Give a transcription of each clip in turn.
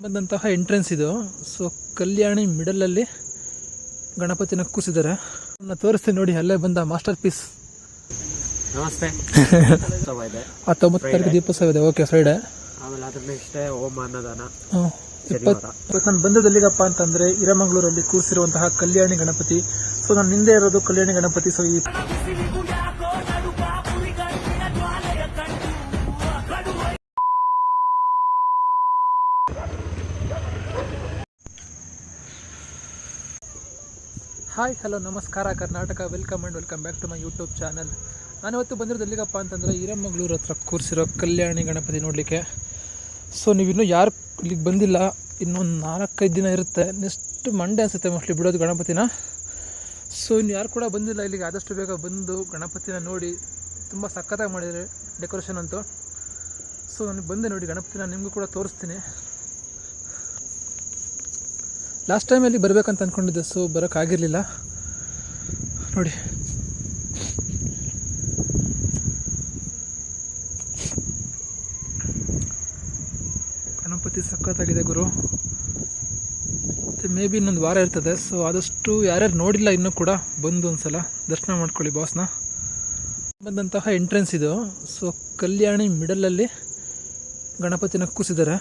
ಬಂದಂತಹ ಎಂಟ್ರೆನ್ಸ್ ಇದು. ಸೊ ಕಲ್ಯಾಣಿ ಮಿಡಲಲ್ಲಿ ಗಣಪತಿನ ಕೂಸಿದ್ದಾರೆ ನನ್ನ ತೋರಿಸ್ತೀನಿ ನೋಡಿ ಅಲ್ಲೇ ಬಂದ ಮಾಸ್ಟರ್ ಪೀಸ್ ನಮಸ್ತೆ ಹತ್ತೊಂಬತ್ತು ತಾರೀಕು ದೀಪೋತ್ಸವ ಇದೆ. ಓಕೆ ಫ್ರೈಡೆ ಆಮೇಲೆ ಅದ್ರ ನೆಕ್ಸ್ಟ್ ಅನ್ನದಾನ. ಇಪ್ಪತ್ತು ನಾನು ಬಂದದ್ದು ಎಲ್ಲಿಗಪ್ಪ ಅಂತಂದ್ರೆ ಹಿರಮಂಗ್ಳೂರಲ್ಲಿ ಕೂರಿಸಿರುವಂತಹ ಕಲ್ಯಾಣಿ ಗಣಪತಿ. ಸೊ ನಾನು ಹಿಂದೆ ಇರೋದು ಕಲ್ಯಾಣಿ ಗಣಪತಿ. ಸೊ ಈ ಹಾಯ್, ಹಲೋ, ನಮಸ್ಕಾರ, Karnataka. Welcome and welcome back to my YouTube channel ನಾನು ಇವತ್ತು ಬಂದಿರೋದು ಎಲ್ಲಿಗಪ್ಪ ಅಂತಂದರೆ ಹಿರಮಂಗ್ಳೂರು ಹತ್ರ ಕೂರಿಸಿರೋ ಕಲ್ಯಾಣಿ ಗಣಪತಿ ನೋಡಲಿಕ್ಕೆ. ಸೊ ನೀವಿನ್ನೂ ಯಾರು ಇಲ್ಲಿಗೆ ಬಂದಿಲ್ಲ, ಇನ್ನೊಂದು ನಾಲ್ಕೈದು ದಿನ ಇರುತ್ತೆ. ನೆಕ್ಸ್ಟ್ ಮಂಡೇ ಅನಿಸುತ್ತೆ ಮೋಸ್ಟ್ಲಿ ಬಿಡೋದು ಗಣಪತಿನ. ಸೊ ಇನ್ನು ಯಾರು ಕೂಡ ಬಂದಿಲ್ಲ, ಇಲ್ಲಿಗೆ ಆದಷ್ಟು ಬೇಗ ಬಂದು ಗಣಪತಿನ ನೋಡಿ ತುಂಬ ಸಖತ್ತಾಗಿ ಮಾಡಿದರೆ ಡೆಕೋರೇಷನ್ ಅಂತೂ. ಸೊ ನನಗೆ ಬಂದೆ ನೋಡಿ ಗಣಪತಿನ, ನಿಮಗೂ ಕೂಡ ತೋರಿಸ್ತೀನಿ. ಲಾಸ್ಟ್ ಟೈಮಲ್ಲಿ ಬರಬೇಕಂತ ಅಂದ್ಕೊಂಡಿದ್ದೆ ಸೊ ಬರೋಕ್ಕಾಗಿರಲಿಲ್ಲ. ನೋಡಿ. ಗಣಪತಿ ಸಖತ್ತಾಗಿದೆ ಗುರು. ಮತ್ತು ಮೇ ಬಿ ಇನ್ನೊಂದು ವಾರ ಇರ್ತದೆ ಸೊ ಆದಷ್ಟು ಯಾರ್ಯಾರು ನೋಡಿಲ್ಲ ಇನ್ನೂ ಕೂಡ ಬಂದು ಒಂದ್ಸಲ ದರ್ಶನ ಮಾಡ್ಕೊಳ್ಳಿ ಬಾಸ್ನ ಬಂದಂತಹ ಎಂಟ್ರೆನ್ಸ್ ಇದು. ಸೊ ಕಲ್ಯಾಣಿ ಮಿಡಲಲ್ಲಿ ಗಣಪತಿನ ಕೂಸಿದ್ದಾರೆ.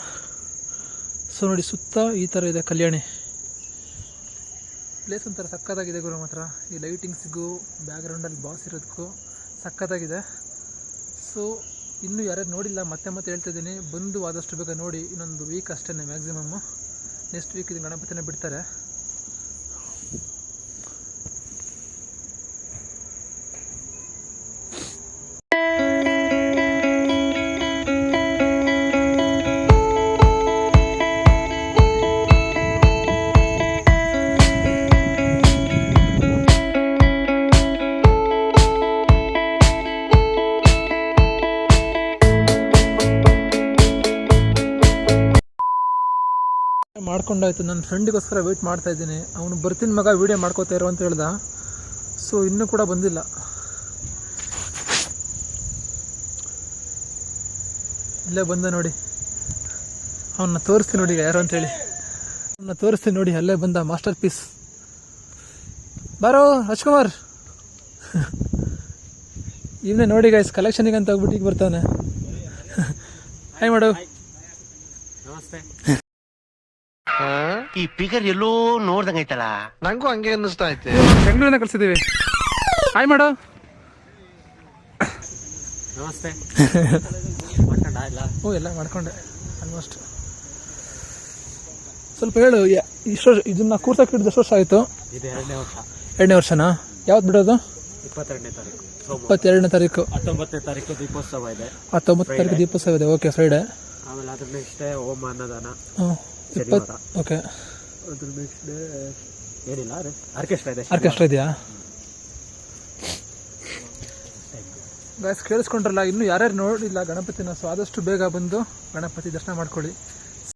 ಸೊ ನೋಡಿ ಸುತ್ತ ಈ ಥರ ಇದೆ ಕಲ್ಯಾಣಿ. ಪ್ಲೇಸ್ ಒಂಥರ ಸಕ್ಕತ್ತಾಗಿದೆ ಗುರು, ಮಾತ್ರ. ಈ ಲೈಟಿಂಗ್ಸಿಗೂ ಬ್ಯಾಕ್ಗ್ರೌಂಡಲ್ಲಿ ಬಾಸ್ ಇರೋದಕ್ಕೂ ಸಕ್ಕತ್ತಾಗಿದೆ. ಸೊ ಇನ್ನೂ ಯಾರ್ಯಾರು ನೋಡಿಲ್ಲ, ಮತ್ತೆ ಮತ್ತೆ ಹೇಳ್ತಿದ್ದೀನಿ ಬಂದು ಆದಷ್ಟು ಬೇಗ ನೋಡಿ. ಇನ್ನೊಂದು ವೀಕ್ ಅಷ್ಟೇ ಮ್ಯಾಕ್ಸಿಮಮ್ಮು ನೆಕ್ಸ್ಟ್ ವೀಕ್ ಇದು ಗಣಪತಿನ ಬಿಡ್ತಾರೆ. ಮಾಡ್ಕೊಂಡಾಯ್ತು. ನನ್ನ ಫ್ರೆಂಡಿಗೋಸ್ಕರ ವೆಯ್ಟ್ ಮಾಡ್ತಾ ಇದ್ದೀನಿ. ಅವನು ಬರ್ತೀನಿ ಮಗ ವೀಡಿಯೋ ಮಾಡ್ಕೋತಾ ಇರೋ ಅಂತ ಹೇಳ್ದ. ಸೊ ಇನ್ನೂ ಕೂಡ ಬಂದಿಲ್ಲ. ಇಲ್ಲೇ ಬಂದ ನೋಡಿ. ಅವನ್ನ ತೋರಿಸ್ತೀನಿ ನೋಡಿ ಯಾರು ಯಾರು ಅಂತೇಳಿ ಅವನ್ನ ತೋರಿಸ್ತೀನಿ ನೋಡಿ, ಅಲ್ಲೇ ಬಂದ ಮಾಸ್ಟರ್ ಪೀಸ್ ಬಾರೋ, ರಾಜ್ಕುಮಾರ್. ಇವನೇ ನೋಡಿ ಗೈಸ್ ಕಲೆಕ್ಷನಿಗೆ ಅಂತ ಹೋಗ್ಬಿಟ್ಟು ಈಗ ಬರ್ತಾನೆ. ಹಾಯ್ ಮಾಡು. ನಮಸ್ತೆ. ಈ ಫಿಗರ್ ಎಲ್ಲೋ ನೋಡ್ದಂಗೈತಲ್ಲ ನಂಗೂ ಹಂಗೆ ಅನ್ನಿಸ್ತಾ ಐತೆ. ಬೆಂಗಳೂರಿನ ಕಲ್ಸಿದೀವಿ ಹಾಯ್ ಮಾಡು. ನಮಸ್ತೆ. ಓ ಎಲ್ಲ ಮಾಡ್ಕೊಂಡೆ. ಆಲ್ಮೋಸ್ಟ್ ಸ್ವಲ್ಪ ಹೇಳು ಯ- ಇಷ್ಟು ವರ್ಷ ಇದನ್ನ ಕೂರ್ಸಕ್ಕೆ ಹಿಡಿದು ಎಷ್ಟು ವರ್ಷ ಆಯ್ತು? ಇದು ಎರಡನೇ ವರ್ಷ. ಎರಡನೇ ವರ್ಷನಾ? ಯಾವ್ದು ಬಿಡೋದು? ಇಪ್ಪತ್ತೆರಡನೇ ತಾರೀಕು ಇಪ್ಪತ್ತೆರಡನೇ ತಾರೀಕು. ಹತ್ತೊಂಬತ್ತನೇ ತಾರೀಕು ದೀಪೋತ್ಸವ ಇದೆ. ಹತ್ತೊಂಬತ್ತು ತಾರೀಕು ದೀಪೋತ್ಸವ ಇದೆ. ಓಕೆ ಫ್ರೈಡೆ ಆಮೇಲೆ ಅದ್ರ ನೆಕ್ಸ್ಟ್ ಹೋಮ ಅನ್ನದಾನ. ಹ್ಞೂ ಓಕೆ. ಅದ್ರ ನೆಕ್ಸ್ಟ್ ಡೇ ಏನಿಲ್ಲ ಆರ್ಕೆಸ್ಟ್ರಾ ಇದೆ ಆರ್ಕೆಸ್ಟ್ರಾ ಇದೆಯಾ? ಗಾಯ್ಸ್ ಕೇಳಿಸ್ಕೊಂಡ್ರಲ್ಲ ಇನ್ನೂ ಯಾರ್ಯಾರು ನೋಡಿಲ್ಲ ಗಣಪತಿನ ಸೊ ಆದಷ್ಟು ಬೇಗ ಬಂದು ಗಣಪತಿ ದರ್ಶನ ಮಾಡ್ಕೊಳ್ಳಿ.